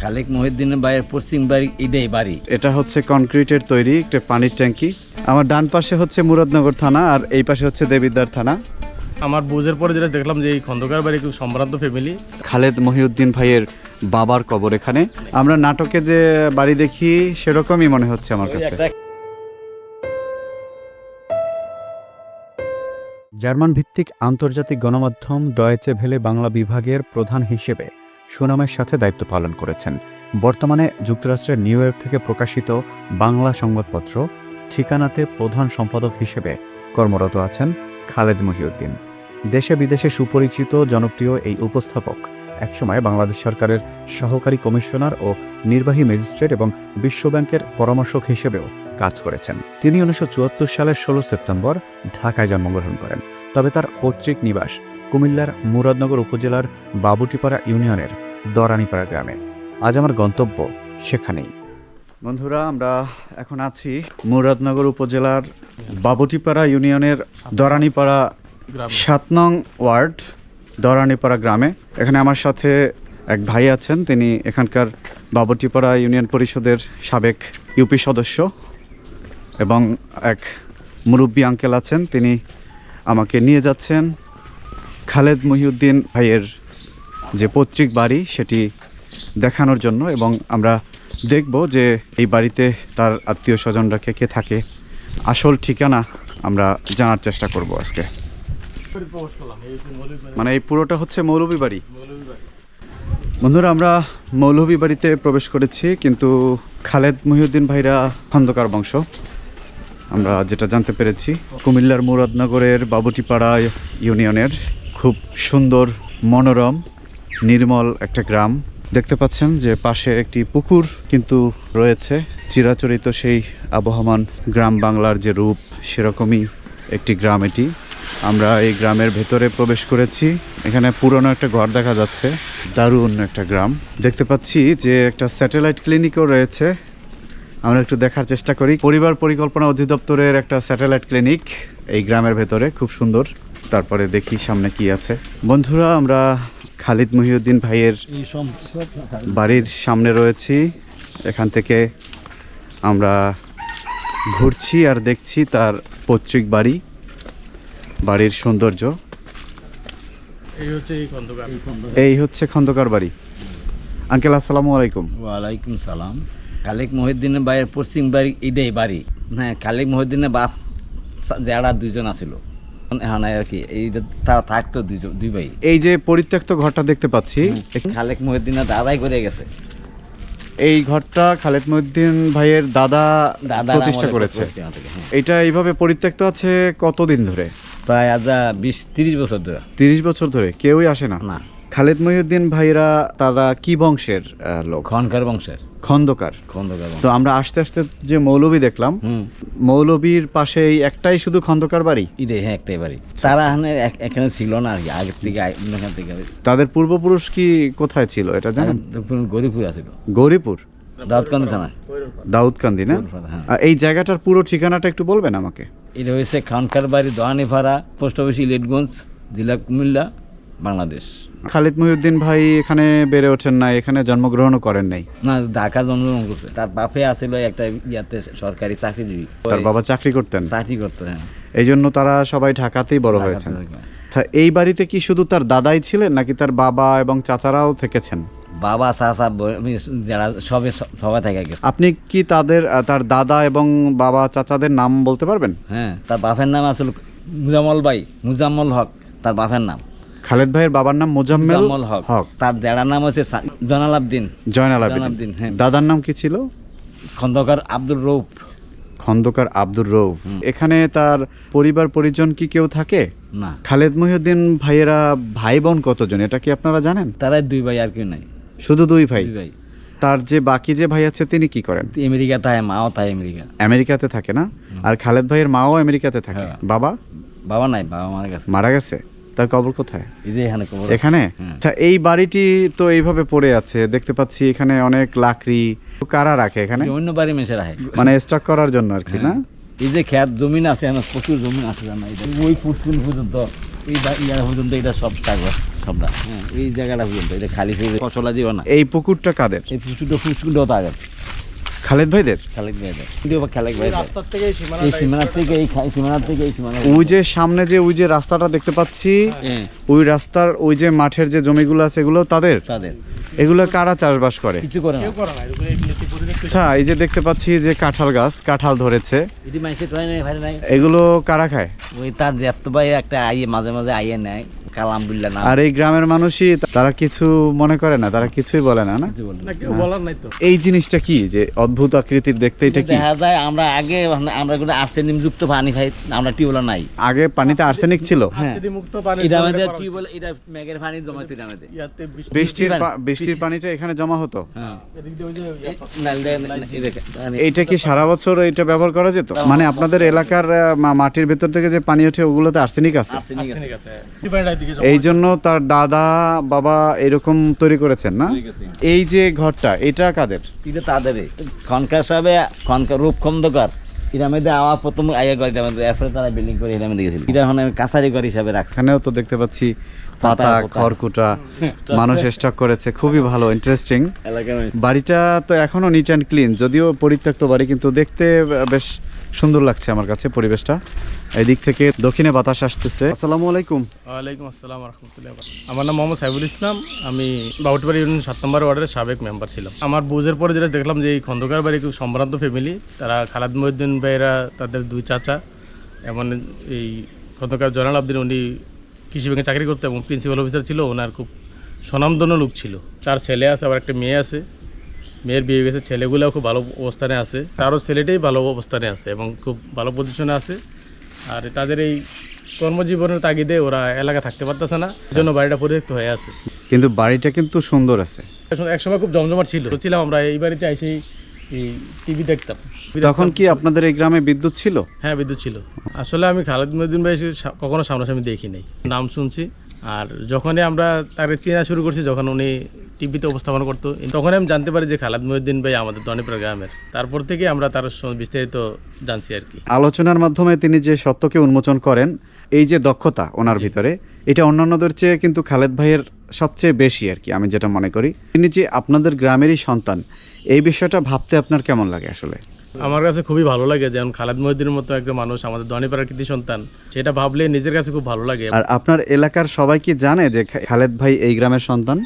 খালেক মহিউদ্দিনের বাইরের পশ্চিম বাড়ি বাড়ি। এটা হচ্ছে কনক্রিটের তৈরি একটা পানির ট্যাঙ্কি। আমার ডান পাশে হচ্ছে মুরাদনগর থানা আর এই পাশে হচ্ছে দেবিদ্বার থানা। আমার বুঝের পরে যেটা দেখলাম যে এই খন্দকার বাড়ি খুব সম্ভ্রান্ত ফ্যামিলি খালেদ মহিউদ্দিন ভাইয়ের বাবার কবর এখানে। আমরা নাটকে যে বাড়ি দেখি সেরকমই মনে হচ্ছে আমার কাছে। জার্মান ভিত্তিক আন্তর্জাতিক গণমাধ্যম ডয়েচে ভেলে বাংলা বিভাগের প্রধান হিসেবে সুনামের সাথে দায়িত্ব পালন করেছেন। বর্তমানে যুক্তরাষ্ট্রের নিউ ইয়র্ক থেকে প্রকাশিত বাংলা সংবাদপত্র ঠিকানাতে প্রধান সম্পাদক হিসেবে কর্মরত আছেন খালেদ মহিউদ্দিন। দেশে বিদেশে সুপরিচিত জনপ্রিয় এই উপস্থাপক একসময় বাংলাদেশ সরকারের সহকারী কমিশনার ও নির্বাহী ম্যাজিস্ট্রেট এবং বিশ্বব্যাংকের পরামর্শক হিসেবেও কাজ করেছেন। তিনি উনিশশো চুয়াত্তর সালের ষোলো সেপ্টেম্বর ঢাকায় জন্মগ্রহণ করেন। তবে তার পৈতৃক নিবাস কুমিল্লার মুরাদনগর উপজেলার বাবুটিপাড়া ইউনিয়নের দরানিপাড়া গ্রামে। আজ আমার গন্তব্য সেখানেই। বন্ধুরা আমরা এখন আছি মুরাদনগর উপজেলার বাবুটিপাড়া ইউনিয়নের দরানিপাড়া সাত নং ওয়ার্ড দরানিপাড়া গ্রামে। এখানে আমার সাথে এক ভাই আছেন। তিনি এখানকার বাবুটিপাড়া ইউনিয়ন পরিষদের সাবেক ইউপি সদস্য। এবং এক মুরব্বী আঙ্কেল আছেন, তিনি আমাকে নিয়ে যাচ্ছেন। খালেদ মহিউদ্দিন ভাইয়ের যে পৈতৃক বাড়ি, সেটি দেখানোর জন্য এবং আমরা দেখব যে এই বাড়িতে তার আত্মীয় স্বজনরা কে কে থাকে। আসল ঠিকানা আমরা জানার চেষ্টা করব আজকে। মানে এই পুরোটা হচ্ছে মৌলভী বাড়ি। বন্ধুরা, আমরা মৌলভী বাড়িতে প্রবেশ করেছি, কিন্তু খালেদ মহিউদ্দিন ভাইরা খন্দকার বংশ। আমরা যেটা জানতে পেরেছি, কুমিল্লার মুরাদনগরের বাবুটিপাড়া ইউনিয়নের খুব সুন্দর, মনোরম, নির্মল একটা গ্রাম। দেখতে পাচ্ছেন যে পাশে একটি পুকুর কিন্তু রয়েছে। চিরাচরিত সেই আবহমান গ্রাম বাংলার যে রূপ, সেরকমই একটি গ্রাম এটি। আমরা এই গ্রামের ভেতরে প্রবেশ করেছি। এখানে পুরনো একটা ঘর দেখা যাচ্ছে। দারুণ একটা গ্রাম। দেখতে পাচ্ছি যে একটা স্যাটেলাইট ক্লিনিকও রয়েছে। আমরা একটু দেখার চেষ্টা করি। পরিবার পরিকল্পনা অধিদপ্তরের একটা স্যাটেলাইট ক্লিনিক এই গ্রামের ভেতরে খুব সুন্দর। তারপরে দেখি সামনে কি আছে। বন্ধুরা আমরা খালিদ মহিউদ্দিন ভাইয়ের বাড়ির সামনে রয়েছি। এখান থেকে আমরা ঘুরছি আর দেখছি তার পৈতৃক বাড়ি বাড়ির সৌন্দর্য। এই হচ্ছে খন্দকার। খন্দকার বাড়ি। আঙ্কেল আসসালামু আলাইকুম। ওয়ালাইকুম সালাম। খালেক মহিউদ্দিনের বাইরের পশ্চিম বাড়ি এটাই বাড়ি। হ্যাঁ খালেক মহিউদ্দিনের বাপ যারা দুজন আছিল। হ্যাঁ আর কি এই তারা থাকতো দুইজন দুই ভাই। এই যে পরিত্যক্ত ঘরটা দেখতে পাচ্ছি খালেক মহিউদ্দিনের দাদাই করে গেছে। এই ঘরটা খালেদ মহিউদ্দিন ভাইয়ের দাদা দাদা প্রতিষ্ঠা করেছে। হ্যাঁ। এটা এইভাবে পরিত্যক্ত আছে কতদিন ধরে? প্রায় আজ বিশ তিরিশ বছর ধরে। তিরিশ বছর ধরে কেউই আসে না? না। খালেদ মহিউদ্দিন ভাইরা তারা কি বংশের লোক? খনকার বংশের। খন্দকার। খন্দকার তো আমরা আস্তে আস্তে যে মৌলবী দেখলাম মৌলবীর পাশে একটাই শুধু খন্দকার বাড়ি? এটাই হ্যাঁ একটাই বাড়ি। তারা এখানে এখানে ছিল না আর কি আগের থেকে এখান থেকে। তাদের পূর্বপুরুষ কি কোথায় ছিল এটা জানেন? গরিবপুর আছিল গৌরীপুর দাউদকান্দ থানা দাউদকান্দি না? হ্যাঁ। এই জায়গাটার পুরো ঠিকানাটা একটু বলবেন আমাকে? এটা হয়েছে খানকার বাড়ি দোয়ানিপাড়া পোস্ট অফিস ইলেটগঞ্জ জেলা কুমিল্লা বাংলাদেশ। খালিদ মহিউদ্দিন ভাই এখানে বেড়ে ওঠেন নাই এখানে জন্মগ্রহণও করেন নাই। না ঢাকা জন্মগ্রহণ করছে। তার বাপে আছিল একটা ইয়াতে সরকারি চাকরিজীবী। তার বাবা চাকরি করতেন? চাকরি করতো হ্যাঁ। এই জন্য তারা সবাই ঢাকাতেই বড় হয়েছেন। আচ্ছা এই বাড়িতে কি শুধু তার দাদাই ছিলেন নাকি তার বাবা এবং চাচারাও থেকেছেন? বাবা চাচা যারা সবে সবাই থেকে গেছে। আপনি কি তাদের তার দাদা এবং বাবা চাচাদের নাম বলতে পারবেন? হ্যাঁ তার বাপের নাম আসলে মুজাম্মল ভাই মুজাম্মল হক তার বাপের নাম। খালেদ ভাইয়ের বাবার নাম মোজাম্মেল হক। হক। তার জেলার নাম হচ্ছে জয়নাল আবদিন। জয়নাল আবদিন, হ্যাঁ। দাদার নাম কি ছিল? খন্দকার আব্দুর রৌফ খন্দকার আব্দুর রৌফ এখানে তার পরিবার পরিজন কি কেউ থাকে? না। খালেদ মহিউদ্দিন ভাইয়েরা ভাই বোন কতজন? এটা কি আপনারা জানেন? তারাই দুই ভাই আর কেউ নাই। শুধু দুই ভাই? দুই ভাই। তার যে বাকি যে ভাই আছে তিনি কি করেন? আমেরিকা তাই মাও তাই আমেরিকা। আমেরিকাতে থাকে না? আর খালেদ ভাইয়ের মাও আমেরিকাতে থাকে। হ্যাঁ। বাবা? বাবা নাই বাবা মারা গেছে। মারা গেছে? তার কবর কোথায়? এই যে এখানে কবর এখানে? আচ্ছা এই বাড়িটি তো এইভাবে পড়ে আছে দেখতে পাচ্ছি এখানে অনেক লাকড়ি। কারা রাখে এখানে? অন্য বাড়ি মেশে রাখে। মানে স্টক করার জন্য আর কি না? হ্যাঁ। এই যে খেত জমিন আছে এখন প্রচুর জমিন আছে জানা এটা ওই ফুটকুন পর্যন্ত এই পর্যন্ত এটা সব সবটা। হ্যাঁ এই জায়গাটা পর্যন্ত এটা খালি ফেলে ফসলা দিও না। এই পুকুরটা কাদের? এই ফুচুটো ফুচকুটাও তাগর খালেদ ভাইদের? খালেক ভাই দেয় কিন্তু আবার খালেক ভাই থেকে এই সীমানার থেকে এই সীমানার থেকে এই সীমানা ওই যে সামনে যে ওই যে রাস্তাটা দেখতে পাচ্ছি হ্যাঁ, ওই রাস্তার ওই যে মাঠের যে জমিগুলো আছে এগুলো তাদের? তাদের। এগুলো কারা চাষবাস করে? কিছু করে না। কেউ করে না এরকম এই যে দেখতে পাচ্ছি যে কাঁঠাল গাছ কাঁঠাল ধরেছে। এগুলো কারা খায়? ওই তার জ্যাত ভাই একটা আইয়ে মাঝে মাঝে আইয়ে নেয়। না আর এই গ্রামের মানুষই তারা কিছু মনে করে না তারা কিছুই বলে না না? বলার নাই তো। এই জিনিসটা কি যে অদ্ভুত আকৃতির দেখতে এটা কি? দেখা যায় আমরা আগে আমরা কোনো আর্সেনিক যুক্ত পানি খাই আমরা টিউবওয়েল নাই। আগে পানিতে আর্সেনিক ছিল? হ্যাঁ। মুক্ত পানি এটা আমাদের টিউবওয়েল এটা মেঘের পানি এটা আমাদের বৃষ্টির বৃষ্টির পানিটা এখানে জমা হতো? হ্যাঁ। এইটা কি সারা বছর এটা ব্যবহার করা যেত? মানে আপনাদের এলাকার মা- মাটির ভেতর থেকে যে পানি ওঠে ওগুলোতে আর্সেনিক আছে? আর্সেনিক আছে। এই জন্য তার দাদা বাবা এরকম তৈরি করেছেন না? এই যে ঘরটা এটা কাদের? এটা তাদেরই। খনকার সাহেবে খনকার রূপ খন্দকার। মধ্যে আওয়া প্রথম আইয়া ঘর এটা মধ্যে এরপরে তারা বিল্ডিং করে এটা মধ্যে গেছিল। এটা এখন আমি কাছারি ঘর হিসাবে রাখছি। এখানেও তো দেখতে পাচ্ছি পাতা পাতা, খড়কুটা মানুষ স্টক করেছে খুবই ভালো ইন্টারেস্টিং বাড়িটা তো এখনও নিট অ্যান্ড ক্লিন যদিও পরিত্যক্ত বাড়ি কিন্তু দেখতে বেশ সুন্দর লাগছে আমার কাছে পরিবেশটা। এদিক থেকে দক্ষিণে বাতাস আসতেছে। আসসালামু আলাইকুম। ওয়ালাইকুম আসসালাম রহমতুল্লাহ আমার নাম মোহাম্মদ সাইবুল ইসলাম। আমি বাউটবাড়ি ইউনিয়ন সাত নম্বর ওয়ার্ডের সাবেক মেম্বার ছিলাম। আমার বুঝের পরে যেটা দেখলাম যে এই খন্দকার বাড়ি খুব সম্ভ্রান্ত ফ্যামিলি তারা খালাদ মহিউদ্দিন ভাইরা, তাদের দুই চাচা, এমন এই খন্দকার জয়নাল আবদিন, উনি কৃষি ব্যাংকে চাকরি করতো এবং প্রিন্সিপাল অফিসার ছিল, ওনার খুব স্বনামধন্য লোক ছিল। তার ছেলে আছে, আবার একটা মেয়ে আছে। মেয়ের বিয়ে গেছে ছেলেগুলোও খুব ভালো অবস্থানে আছে। তারও ছেলেটাই ভালো অবস্থানে আছে এবং খুব ভালো পজিশনে আছে। আর তাদের এই কর্মজীবনের তাগিদে ওরা এলাকা থাকতে পারতেছে না জন্য বাড়িটা পরিত্যক্ত হয়ে আছে। কিন্তু বাড়িটা কিন্তু সুন্দর আছে। এক সময় খুব জমজমাট ছিল। ছিলাম আমরা এই বাড়িতে এসেই এই টিভি দেখতাম। তখন কি আপনাদের এই গ্রামে বিদ্যুৎ ছিল? হ্যাঁ বিদ্যুৎ ছিল। আসলে আমি খালেদ মহিউদ্দিন ভাই কখনো সামনাসামনি দেখি নাই। নাম শুনছি। আর যখনই আমরা তাকে চেনা শুরু করছি যখন উনি টিভিতে উপস্থাপন করতো তখনই আমি জানতে পারি যে খালেদ মহিউদ্দিন ভাই আমাদের দনিপুরা গ্রামের তারপর থেকে আমরা তার বিস্তারিত জানছি আর কি। আলোচনার মাধ্যমে তিনি যে সত্যকে উন্মোচন করেন এই যে দক্ষতা ওনার ভিতরে এটা অন্যান্যদের চেয়ে কিন্তু খালেদ ভাইয়ের সবচেয়ে বেশি আর কি আমি যেটা মনে করি। তিনি যে আপনাদের গ্রামেরই সন্তান এই বিষয়টা ভাবতে আপনার কেমন লাগে আসলে? আমার কাছে খুবই ভালো লাগে যেমন খালেদ মহিউদ্দিনের মতো একজন মানুষ আমাদের দনিপাড়ার কৃতি সন্তান সেটা ভাবলে নিজের কাছে খুব ভালো লাগে। আর আপনার এলাকার সবাই কি জানে যে খালেদ ভাই এই গ্রামের সন্তান?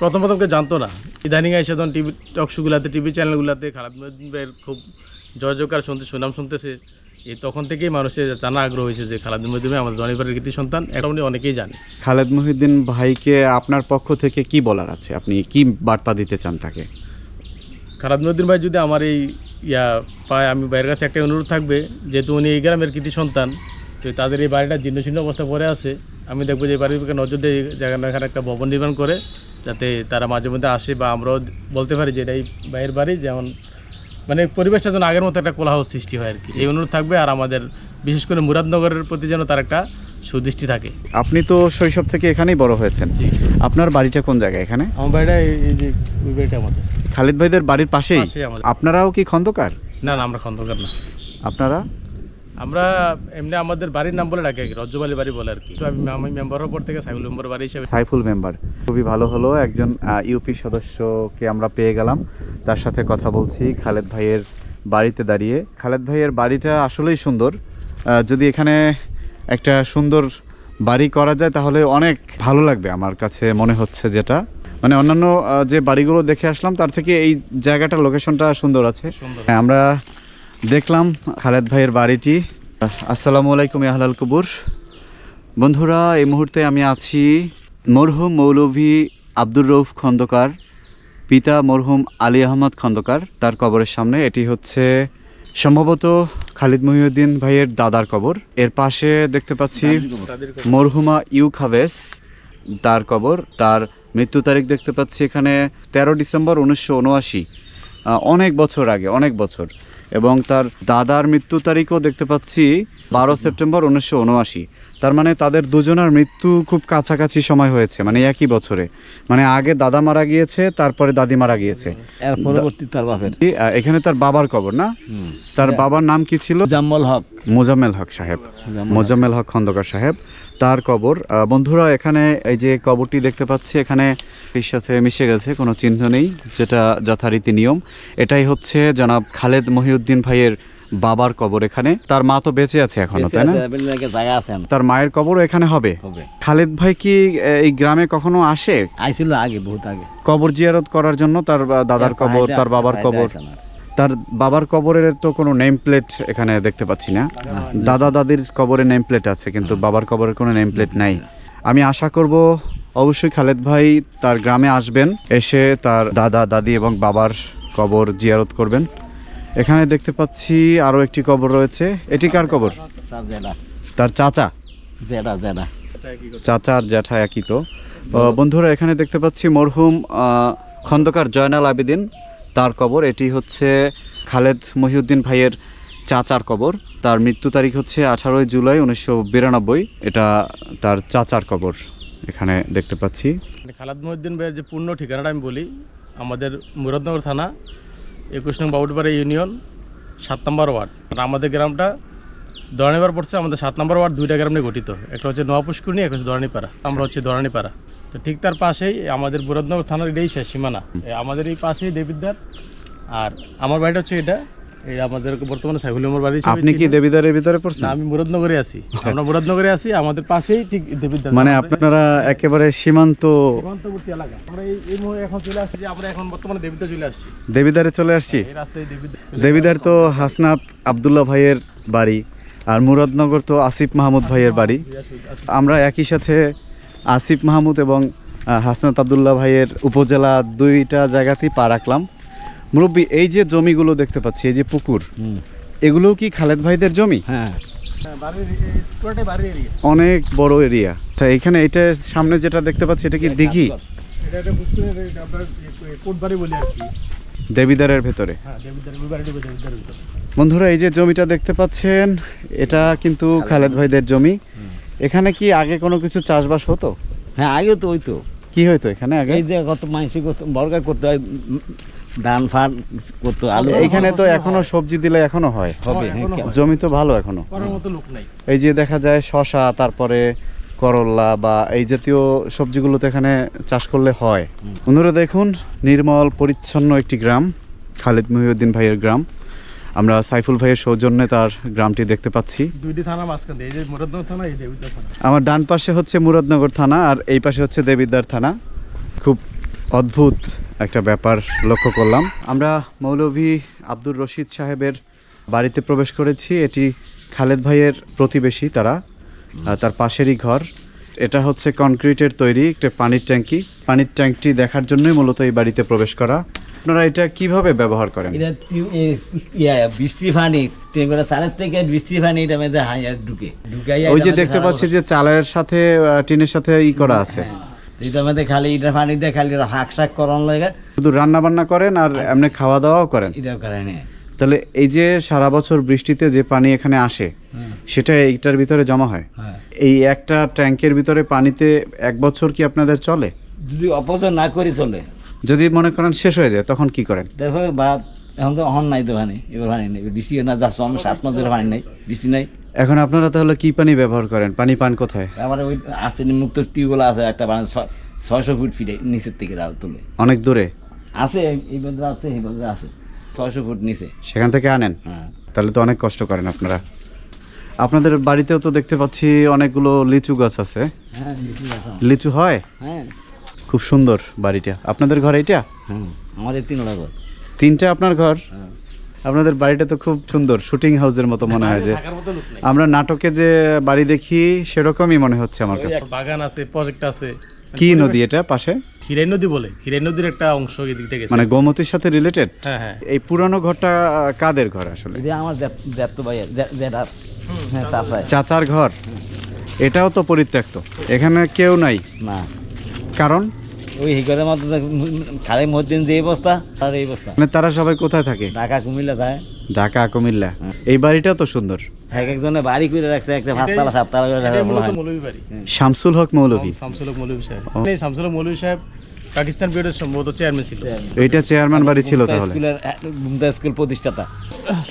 প্রথম প্রথম কেউ জানতো না। ইদানিং এসে তখন টিভি টকশোগুলাতে টিভি চ্যানেলগুলোতে খালেদ মহিউদ্দিন ভাইয়ের খুব জয় জয়কার শুনতে সুনাম শুনতেছে এই তখন থেকেই মানুষের জানা আগ্রহ হয়েছে যে খালেদ মহিউদ্দিন ভাই আমাদের দনিপাড়ার কৃতি সন্তান এখন উনি অনেকেই জানে। খালেদ মহিউদ্দিন ভাইকে আপনার পক্ষ থেকে কি বলার আছে? আপনি কি বার্তা দিতে চান তাকে? খালেদ মহিউদ্দিন ভাই যদি আমার এই ইয়া পায়, আমি বাইরের কাছে একটা অনুরোধ থাকবে, যেহেতু উনি এই গ্রামের কৃতি সন্তান, তো তাদের এই বাড়িটা জীর্ণ শীর্ণ অবস্থা পরে আছে, আমি দেখব যে বাড়ির নজর দিয়ে জায়গাটা এখানে একটা ভবন নির্মাণ করে, যাতে তারা মাঝে মধ্যে আসে বা আমরাও বলতে পারি যে এটা এই বাইরের বাড়ি, যেমন মানে পরিবেশটা যেন আগের মতো একটা কোলাহল সৃষ্টি হয় আর কি। এই অনুরোধ থাকবে আর আমাদের বিশেষ করে মুরাদনগরের প্রতি যেন তার একটা সুদৃষ্টি থাকে। আপনি তো শৈশব থেকে এখানেই বড় হয়েছেন। জি। আপনার বাড়িটা কোন জায়গায় এখানে? আমার বাড়িটা এই- যে ওই বাড়িটা আমাদের। খালিদ ভাইদের বাড়ির পাশেই? পাশেই আমাদের। আপনারাও কি খন্দকার? না না আমরা খন্দকার না। আপনারা? আমরা এমনি আমাদের বাড়ির নাম বলে ডাকি রজ্জবালি বাড়ি বলে আর কি। তো আমি আমি মেম্বার হওয়ার পর থেকে সাইফুল মেম্বার বাড়ি হিসেবে সাইফুল মেম্বার। খুবই ভালো হলো একজন ইউপি সদস্যকে আমরা পেয়ে গেলাম। তার সাথে কথা বলছি খালেদ ভাইয়ের বাড়িতে দাঁড়িয়ে। খালেদ ভাইয়ের বাড়িটা আসলেই সুন্দর। যদি এখানে একটা সুন্দর বাড়ি করা যায় তাহলে অনেক ভালো লাগবে আমার কাছে মনে হচ্ছে যেটা। মানে অন্যান্য যে বাড়িগুলো দেখে আসলাম তার থেকে এই জায়গাটার লোকেশনটা সুন্দর আছে। হ্যাঁ, আমরা দেখলাম খালেদ ভাইয়ের বাড়িটি। আসসালামু আলাইকুম আহলাল কবুর। বন্ধুরা, এই মুহূর্তে আমি আছি মরহুম মৌলভী আব্দুর রৌফ খন্দকার, পিতা মরহুম আলী আহমদ খন্দকার, তার কবরের সামনে। এটি হচ্ছে সম্ভবত খালিদ মহিউদ্দিন ভাইয়ের দাদার কবর। এর পাশে দেখতে পাচ্ছি মরহুমা ইউ খাবেস, তার কবর। তার মৃত্যু তারিখ দেখতে পাচ্ছি এখানে তেরো ডিসেম্বর উনিশশো উনআশি। অনেক বছর আগে, অনেক বছর। এবং তার দাদার মৃত্যু তারিখও দেখতে পাচ্ছি বারো সেপ্টেম্বর উনিশশো উনআশি। তার মানে তাদের দুজনের মৃত্যু খুব কাছাকাছি সময় হয়েছে মানে একই বছরে। মানে আগে দাদা মারা গিয়েছে তারপরে দাদি মারা গিয়েছে। এর পরবর্তী তার বাপের। এখানে তার বাবার কবর না? তার বাবার নাম কি ছিল? জাম্মল হক। মোজাম্মেল হক সাহেব। মোজাম্মেল হক। খন্দকার সাহেব তার কবর। বন্ধুরা এখানে এই যে কবরটি দেখতে পাচ্ছি এখানে এর সাথে মিশে গেছে কোনো চিহ্ন নেই যেটা যথারীতি নিয়ম। এটাই হচ্ছে জনাব খালেদ মহিউদ্দিন ভাইয়ের বাবার কবর এখানে। তার মা তো বেঁচে আছে এখনও তাই না? জায়গা আছে তার মায়ের কবরও এখানে হবে। হবে। খালেদ ভাই কি এই গ্রামে কখনো আসে? আইছিল আগে বহুত আগে। কবর জিয়ারত করার জন্য তার দাদার কবর তার বাবার কবর। তার বাবার কবরের তো কোনো নেম প্লেট এখানে দেখতে পাচ্ছি না। দাদা দাদির কবরে নেম প্লেট আছে কিন্তু বাবার কবরের কোনো নেম প্লেট নাই। আমি আশা করব অবশ্যই খালেদ ভাই তার গ্রামে আসবেন এসে তার দাদা দাদি এবং বাবার কবর জিয়ারত করবেন। এখানে দেখতে পাচ্ছি আরও একটি কবর রয়েছে। এটি কার কবর? তার চাচা? জেডা জেডা চাচা আর জ্যাঠা একই তো। বন্ধুরা এখানে দেখতে পাচ্ছি মরহুম খন্দকার জয়নাল আবেদিন তার কবর। এটি হচ্ছে খালেদ মহিউদ্দিন ভাইয়ের চাচার কবর। তার মৃত্যু তারিখ হচ্ছে আঠারোই জুলাই উনিশশো বিরানব্বই। এটা তার চাচার কবর এখানে দেখতে পাচ্ছি। খালাদ মহিউদ্দিন ভাইয়ের যে পূর্ণ ঠিকানাটা আমি বলি আমাদের মুরাদনগর থানা একুশ নং বাবুটপাড়া ইউনিয়ন, সাত নম্বর ওয়ার্ড। আর আমাদের গ্রামটা দরানিপাড়া পড়ছে, আমাদের সাত নম্বর ওয়ার্ড দুইটা গ্রাম নিয়ে গঠিত। একটা হচ্ছে নোয়াপুষ্কুনি একটা হচ্ছে দরানিপাড়া। আমরা হচ্ছে দরানিপাড়া। তো ঠিক তার পাশেই আমাদের বুরাদনগর থানার এটাই শেষ সীমানা। আমাদের এই পাশেই দেবিদ্যার আর আমার বাড়িটা হচ্ছে এটা। এই আমাদের বর্তমানে সাইফুল আমার বাড়ি আপনি কি। ভিতরে পড়ছেন? আমি মুরাদনগরে আছি। আমরা মুরাদনগরে আছি আমাদের পাশেই ঠিক মানে আপনারা একেবারে সীমান্ত সীমান্তবর্তী এলাকা। আমরা এই এই মুহূর্তে এখন চলে আসছি যে আমরা এখন বর্তমানে দেবিদ্যা চলে আসছি। দেবিদারে চলে আসছি? এই রাস্তায় দেবিদ্যা দেবিদার তো হাসনাত আবদুল্লাহ ভাইয়ের বাড়ি আর মুরাদনগর তো আসিফ মাহমুদ ভাইয়ের বাড়ি। আমরা একই সাথে আসিফ মাহমুদ এবং হাসনাত আবদুল্লাহ ভাইয়ের উপজেলা দুইটা জায়গাতেই পা রাখলাম। মুরব্বী এই যে জমিগুলো দেখতে পাচ্ছি এই যে পুকুর এগুলোও কি খালেদ ভাইদের জমি? হ্যাঁ। অনেক বড় এরিয়া। তা এখানে এটা সামনে যেটা দেখতে পাচ্ছি এটা কি দিঘি? দেবিদারের ভেতরে। বন্ধুরা এই যে জমিটা দেখতে পাচ্ছেন এটা কিন্তু খালেদ ভাইদের জমি। এখানে কি আগে কোনো কিছু চাষবাস হতো? হ্যাঁ আগে তো ওই তো কি হতো এখানে আগে? এই যে কত করতো বর্গা করতে হয় ধান ফান করতো আলু? এখানে তো এখনও সবজি দিলে এখনও হয় হবে হ্যাঁ। জমি তো ভালো এখনও। এই যে দেখা যায় শশা তারপরে করল্লা বা এই জাতীয় সবজিগুলো তো এখানে চাষ করলে হয়। বন্ধুরা দেখুন নির্মল পরিচ্ছন্ন একটি গ্রাম খালিদ মহিউদ্দিন ভাইয়ের গ্রাম। আমরা সাইফুল ভাইয়ের সৌজন্যে তার গ্রামটি দেখতে পাচ্ছি। দুইটি থানা মাঝখান এই যে মুরাদনগর থানা এই দেবিদ্যার থানা। আমার ডান পাশে হচ্ছে মুরাদনগর থানা আর এই পাশে হচ্ছে দেবিদ্বার থানা। অদ্ভুত একটা ব্যাপার লক্ষ্য করলাম। আমরা মৌলভী আব্দুর রশিদ সাহেবের বাড়িতে প্রবেশ করেছি। এটি খালেদ ভাইয়ের প্রতিবেশী তারা তার পাশেরই ঘর। এটা হচ্ছে কনক্রিটের তৈরি একটা পানির ট্যাঙ্কি। পানির ট্যাঙ্কটি দেখার জন্যই মূলত এই বাড়িতে প্রবেশ করা। আপনারা এটা কীভাবে ব্যবহার করেন? বৃষ্টি পানি চালের থেকে বৃষ্টি পানি এটা মধ্যে ঢুকে। ওই যে দেখতে পাচ্ছি যে চালের সাথে টিনের সাথে ই করা আছে। হ্যাঁ। তো এটার মধ্যে খালি এটা পানি খালি হাঁক শাক করান লাগে শুধু রান্না বান্না করেন আর এমনি খাওয়া দাওয়াও করেন? এটা করে তাহলে এই যে সারা বছর বৃষ্টিতে যে পানি এখানে আসে হ্যাঁ, সেটা এইটার ভিতরে জমা হয়? হ্যাঁ। এই একটা ট্যাঙ্কের ভিতরে পানিতে এক বছর কি আপনাদের চলে? যদি অপচয় না করি চলে। যদি মনে করেন শেষ হয়ে যায় তখন কি করেন? দেখো বা এখন তো হন নাই তো পানি এবার পানি নেই। বৃষ্টি না যাচ্ছে আমরা সাত মাস ধরে পানি নাই বৃষ্টি নাই। এখন আপনারা তাহলে কি পানি ব্যবহার করেন? পানি পান কোথায়? আবার ওই আর্সেনিক মুক্ত টিউবওয়েল আছে একটা মানে ছয়শো ফুট ফিটে নিচের থেকে তুলে। অনেক দূরে? আছে এই বন্ধু আছে এই বন্ধু আছে। ছয়শো ফুট নিচে। সেখান থেকে আনেন? হ্যাঁ। তাহলে তো অনেক কষ্ট করেন আপনারা। আপনাদের বাড়িতেও তো দেখতে পাচ্ছি অনেকগুলো লিচু গাছ আছে। হ্যাঁ লিচু হয়? হ্যাঁ। খুব সুন্দর বাড়িটা। আপনাদের ঘর এটা হ্যাঁ আমাদের তিনটা ঘর। তিনটা আপনার ঘর? হ্যাঁ। আপনাদের বাড়িটা তো খুব সুন্দর শুটিং হাউসের মতো মনে হয় যে। আমরা নাটকে যে বাড়ি দেখি সেরকমই মনে হচ্ছে আমার কাছে। বাগান আছে প্রজেক্ট আছে। কি নদী এটা পাশে? খিরাই নদী বলে খিরাই নদীর একটা অংশ এদিক থেকে গেছে। মানে গোমতীর সাথে রিলেটেড হ্যাঁ হ্যাঁ। এই পুরানো ঘরটা কাদের ঘর আসলে? এটা আমার দেড় ভাই হ্যাঁ চাচাই চাচার ঘর? এটাও তো পরিত্যক্ত। এখানে কেউ নাই? না। কারণ? ওই হিগরের মতো খালে মধ্যে যে অবস্থা তার এই অবস্থা মানে তারা সবাই কোথায় থাকে? ঢাকা কুমিল্লা যায়। ঢাকা কুমিল্লা। এই বাড়িটা তো সুন্দর। এক একজনে বাড়ি করে রাখছে একটা পাঁচতলা সাততলা করে শামসুল হক মৌলভী। শামসুল হক মৌলভী সাহেব। শামসুল হক মৌলভী সাহেব পাকিস্তান পিরিয়ডের সম্ভবত চেয়ারম্যান ছিল। এইটা চেয়ারম্যান বাড়ি ছিল তাহলে। স্কুলের মুক্তা স্কুল প্রতিষ্ঠাতা।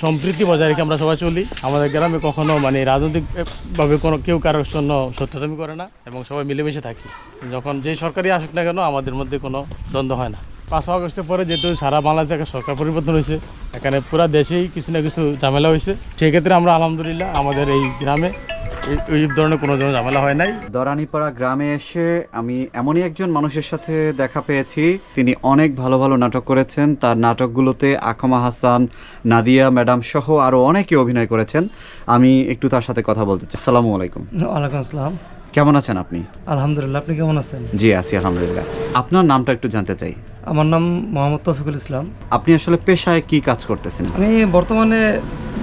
সম্প্রীতি বজায় রেখে আমরা সবাই চলি। আমাদের গ্রামে কখনো মানে রাজনৈতিকভাবে কোনো কেউ কারোর জন্য সত্যতামি করে না এবং সবাই মিলেমিশে থাকি। যখন যেই সরকারই আসুক না কেন আমাদের মধ্যে কোনো দ্বন্দ্ব হয় না। পাঁচ আগস্টের পরে যেহেতু সারা বাংলাদেশে একটা সরকার পরিবর্তন হয়েছে এখানে পুরা দেশেই কিছু না কিছু ঝামেলা হয়েছে। সেক্ষেত্রে আমরা আলহামদুলিল্লাহ আমাদের এই গ্রামে এই- এই ধরনের কোনো ঝামেলা হয় নাই। দরানিপাড়া গ্রামে এসে আমি এমনই একজন মানুষের সাথে দেখা পেয়েছি। তিনি অনেক ভালো ভালো নাটক করেছেন। তার নাটকগুলোতে আকমা হাসান নাদিয়া ম্যাডাম সহ আরও অনেকে অভিনয় করেছেন। আমি একটু তার সাথে কথা বলতে চাই। আসসালামু আলাইকুম। ওয়ালাইকুম আসসালাম। কেমন আছেন আপনি? আলহামদুলিল্লাহ আপনি কেমন আছেন? জি আছি আলহামদুলিল্লাহ। আপনার নামটা একটু জানতে চাই। আমার নাম মোহাম্মদ তৌফিকুল ইসলাম। আপনি আসলে পেশায় কি কাজ করতেছেন? আমি বর্তমানে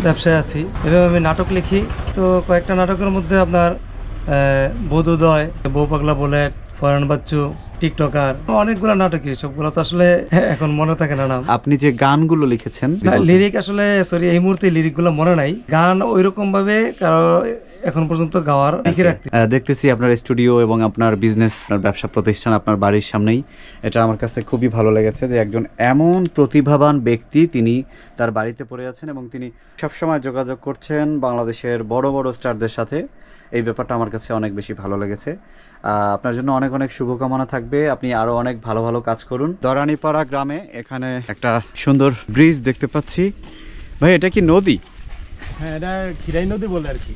ব্যবসায় আছি। এভাবে আমি নাটক লিখি। তো কয়েকটা নাটকের মধ্যে আপনার বোধোদয় বউ পাগলা বুলেট ফরান বাচ্চু টিকটকার অনেকগুলো নাটকই সবগুলো তো আসলে এখন মনে থাকে না নাম। আপনি যে গানগুলো লিখেছেন লিরিক আসলে সরি এই মুহূর্তে লিরিকগুলো মনে নাই। গান ওইরকম ভাবে কারও এখন পর্যন্ত গাওয়ার লিখে রাখতে দেখতেছি আপনার স্টুডিও এবং আপনার বিজনেস ব্যবসা প্রতিষ্ঠান আপনার বাড়ির সামনেই। এটা আমার কাছে খুবই ভালো লেগেছে যে একজন এমন প্রতিভাবান ব্যক্তি তিনি তার বাড়িতে পড়ে আছেন এবং তিনি সবসময় যোগাযোগ করছেন বাংলাদেশের বড় বড় স্টারদের সাথে। এই ব্যাপারটা আমার কাছে অনেক বেশি ভালো লেগেছে। আপনার জন্য অনেক অনেক শুভকামনা থাকবে। আপনি আরও অনেক ভালো ভালো কাজ করুন। দরানিপাড়া গ্রামে এখানে একটা সুন্দর ব্রিজ দেখতে পাচ্ছি। ভাই এটা কি নদী? হ্যাঁ এটা খিরাই নদী বলে আর কি।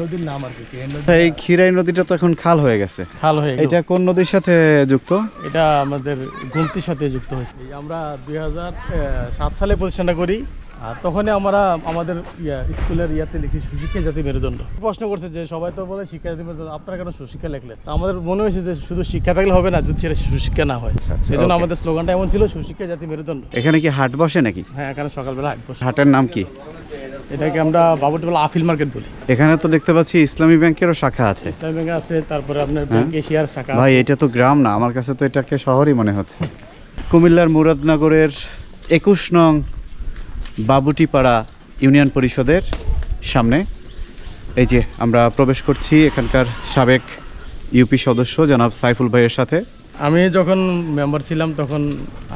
নদীর নাম আর কি খিরাই এই ক্ষীরাই নদীটা তো এখন খাল হয়ে গেছে। খাল হয়ে এটা কোন নদীর সাথে যুক্ত? এটা আমাদের গুমতির সাথে যুক্ত হয়েছে। আমরা দুই সাত সালে প্রতিষ্ঠানটা করি আর তখনই আমরা আমাদের স্কুলের ইয়াতে লিখি সুশিক্ষা জাতি মেরুদণ্ড। প্রশ্ন করছে যে সবাই তো বলে শিক্ষা জাতি মেরুদণ্ড আপনারা কেন সুশিক্ষা লিখলেন? তো আমাদের মনে হয়েছে যে শুধু শিক্ষা থাকলে হবে না যদি সেটা সুশিক্ষা না হয়। আচ্ছা, এই জন্য আমাদের স্লোগানটা এমন ছিল সুশিক্ষা জাতি মেরুদণ্ড। এখানে কি হাট বসে নাকি? হ্যাঁ এখানে সকালবেলা হাট বসে। হাটের নাম কি? এটাকে আমরা বাবুটিবেলা আফিল মার্কেট বলি। এখানে তো দেখতে পাচ্ছি ইসলামী ব্যাংকেরও শাখা আছে। ইসলামী ব্যাংক আছে তারপরে আপনার হ্যাঁ? ব্যাংক এশিয়ার শাখা ভাই এটা তো গ্রাম না আমার কাছে তো এটাকে শহরই মনে হচ্ছে। কুমিল্লার মুরাদনগরের একুশ নং বাবুটিপাড়া ইউনিয়ন পরিষদের সামনে। এই যে আমরা প্রবেশ করছি এখানকার সাবেক ইউপি সদস্য জনাব সাইফুল ভাইয়ের সাথে। আমি যখন মেম্বার ছিলাম তখন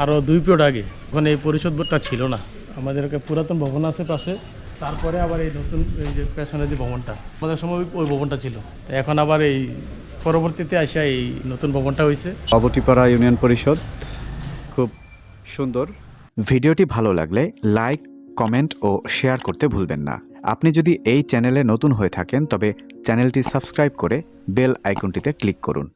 আরও দুই পিরিয়ড আগে তখন এই পরিষদ বোর্ডটা ছিল না। আমাদের একটা পুরাতন ভবন আছে পাশে তারপরে আবার এই নতুন এই যে পেছনের যে ভবনটা আমাদের সময় ওই- ওই ভবনটা ছিল। এখন আবার এই পরবর্তীতে আসা এই নতুন ভবনটা হয়েছে। বাবুটিপাড়া ইউনিয়ন পরিষদ খুব সুন্দর। ভিডিওটি ভালো লাগলে লাইক কমেন্ট ও শেয়ার করতে ভুলবেন না। আপনি যদি এই চ্যানেলে নতুন হয়ে থাকেন তবে চ্যানেলটি সাবস্ক্রাইব করে বেল আইকনটিতে ক্লিক করুন।